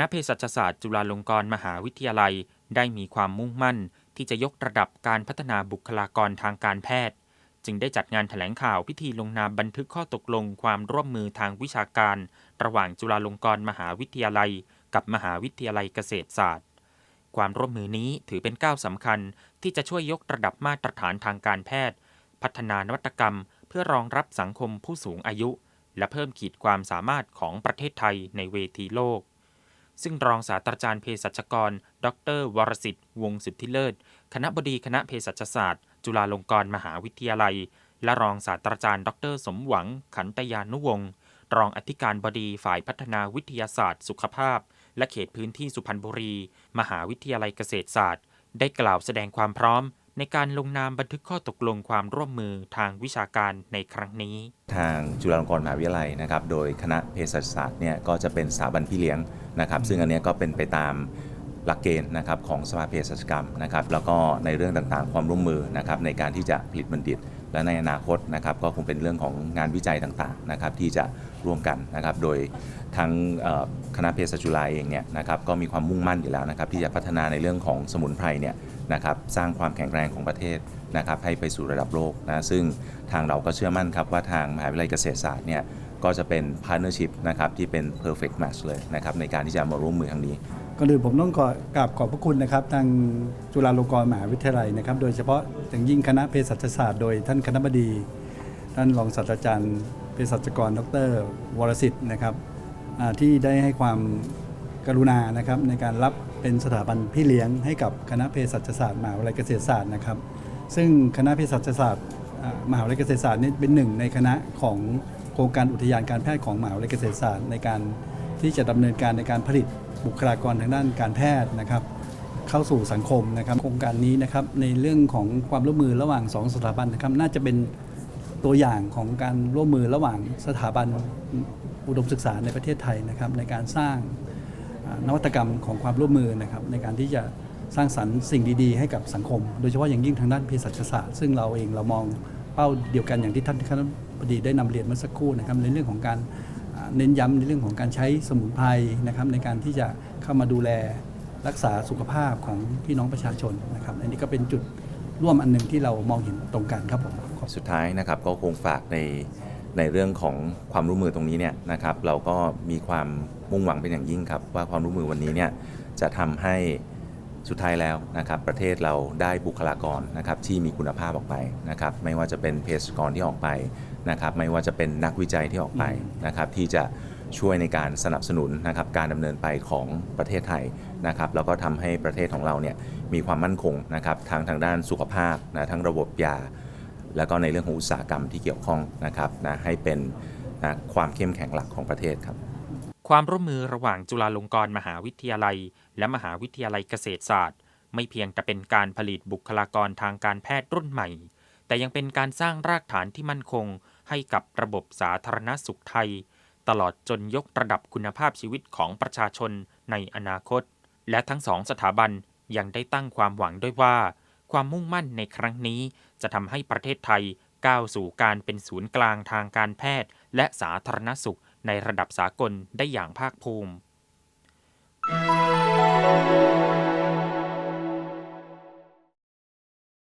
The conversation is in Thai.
ณะเภสัชศาสตร์จุฬาลงกรณ์มหาวิทยาลัย ได้มีความมุ่งมั่น ที่จะยกระดับการพัฒนาบุคลากรทางการแพทย์ จึงได้จัดงานแถลงข่าวพิธีลงนามบันทึกข้อตกลงความร่วมมือทางวิชาการ ระหว่างจุฬาลงกรณ์มหาวิทยาลัย กับมหาวิทยาลัยเกษตรศาสตร์ ความร่วมมือนี้ถือเป็นก้าวสำคัญ ที่จะช่วยยกระดับมาตรฐานทางการแพทย์ พัฒนานวัตกรรม เพื่อรองรับสังคมผู้สูงอายุ และเพิ่มขีดความสามารถของประเทศไทยในเวทีโลก ซึ่งรองศาสตราจารย์เภสัชกร ดร วรสิทธิ์วงสุทธิเลิศ คณะบดีคณะเภสัชศาสตร์ จุฬาลงกรณ์มหาวิทยาลัย และรองศาสตราจารย์ ดร สมหวัง ขันตยานุวงศ์รองอธิการบดีฝ่ายพัฒนาวิทยาศาสตร์ สุขภาพ และเขตพื้นที่สุพรรณบุรี มหาวิทยาลัยเกษตรศาสตร์ ได้กล่าวแสดงความพร้อม ในการลงนามบันทึกข้อตกลงความร่วมมือทางวิชาการในครั้งนี้ ทางจุฬาลงกรณ์มหาวิทยาลัยนะครับ โดยคณะเภสัชศาสตร์เนี่ยก็จะเป็นสถาบันพี่เลี้ยงนะครับ ซึ่งอันเนี้ยก็เป็นไปตามหลักเกณฑ์นะครับของสภาเภสัชกรรมนะครับ แล้วก็ในเรื่องต่างๆ ความร่วมมือนะครับในการที่จะผลิตบัณฑิต และในอนาคตนะครับก็คงเป็นเรื่องของงานวิจัยต่างๆนะครับที่จะร่วมกันนะครับโดยทั้งเอ่อคณะเภสัชจุฬาเองเนี่ยนะครับก็มีความมุ่งมั่นอยู่แล้วนะครับที่จะพัฒนาในเรื่องของสมุนไพรเนี่ย นะครับสร้างความแข็งแรงของประเทศนะครับให้ไปสู่ระดับโลกนะซึ่งทางเราก็เชื่อมั่นครับว่าทางมหาวิทยาลัยเกษตรศาสตร์เนี่ยก็จะเป็นพาร์ n เนอร์ชิพนะครับที่เป็น perfect match เลยนะครับในการที่จะมาร่วมมือครั้งนี้ก่อนอื่นผมต้องขอกราบขอบพระคุณนะครับ ทางจุฬาลงกรณ์มหาวิทยาลัยนะครับ โดยเฉพาะอย่างยิ่งคณะเภสัชศาสตร์โดยท่านคณะบดี ท่านรองศาสตราจารย์เภสัชกร ดร วรสิทธิ์นะครับที่ได้ให้ความ กรุณานะครับในการรับเป็นสถาบันพี่เลี้ยงให้กับคณะเภสัชศาสตร์มหาวิทยาลัยเกษตรศาสตร์นะครับ ซึ่งคณะเภสัชศาสตร์มหาวิทยาลัยเกษตรศาสตร์นี่เป็นหนึ่งในคณะของโครงการอุทยานการแพทย์ของมหาวิทยาลัยเกษตรศาสตร์ในการที่จะดำเนินการในการผลิตบุคลากรทางด้านการแพทย์นะครับ เข้าสู่สังคมนะครับ โครงการนี้นะครับในเรื่องของความร่วมมือระหว่างสองสถาบันนะครับน่าจะเป็นตัวอย่างของการร่วมมือระหว่างสถาบันอุดมศึกษาในประเทศไทยนะครับในการสร้าง นวัตกรรมของความร่วมมือนะครับในการที่จะสร้างสรรค์สิ่งดีๆ ให้กับสังคม โดยเฉพาะอย่างยิ่งทางด้านเภสัชศาสตร์ ซึ่งเราเองเรามองเป้าเดียวกันอย่างที่ท่านคณะบดีได้นำเรียนเมื่อสักครู่นะครับในเรื่องของการเน้นย้ำในเรื่องของการใช้สมุนไพรนะครับในการที่จะเข้ามาดูแลรักษาสุขภาพของพี่น้องประชาชนนะครับอันนี้ก็เป็นจุดร่วมอันหนึ่งที่เรามองเห็นตรงกันครับผมสุดท้ายนะครับก็คงฝากใน ในเรื่องของความร่วมมือตรงนี้เนี่ยนะครับเราก็มีความมุ่งหวังเป็นอย่างยิ่งครับ ว่าความร่วมมือวันนี้เนี่ยจะทำให้สุดท้ายแล้วนะครับประเทศเราได้บุคลากรนะครับที่มีคุณภาพออกไปนะครับไม่ว่าจะเป็นเภสัชกรที่ออกไปนะครับไม่ว่าจะเป็นนักวิจัยที่ออกไปนะครับที่จะช่วยในการสนับสนุนนะครับการดำเนินไปของประเทศไทยนะครับแล้วก็ทำให้ประเทศของเราเนี่ยมีความมั่นคงนะครับทางทางด้านสุขภาพนะทั้งระบบยา แล้วก็ในเรื่องของอุตสาหกรรมที่เกี่ยวข้องนะครับนะให้เป็นนะความเข้มแข็งหลักของประเทศครับ ความร่วมมือระหว่างจุฬาลงกรณ์มหาวิทยาลัย และมหาวิทยาลัยเกษตรศาสตร์ ไม่เพียงแต่เป็นการผลิตบุคลากรทางการแพทย์รุ่นใหม่ แต่ยังเป็นการสร้างรากฐานที่มั่นคง ให้กับระบบสาธารณสุขไทย ตลอดจนยกระดับคุณภาพชีวิตของประชาชนในอนาคต และทั้งสองสถาบันยังได้ตั้งความหวังด้วยว่า ความมุ่งมั่นในครั้งนี้ จะทำให้ประเทศไทยก้าวสู่การเป็นศูนย์กลางทางการแพทย์ และสาธารณสุขในระดับสากลได้อย่างภาคภูมิ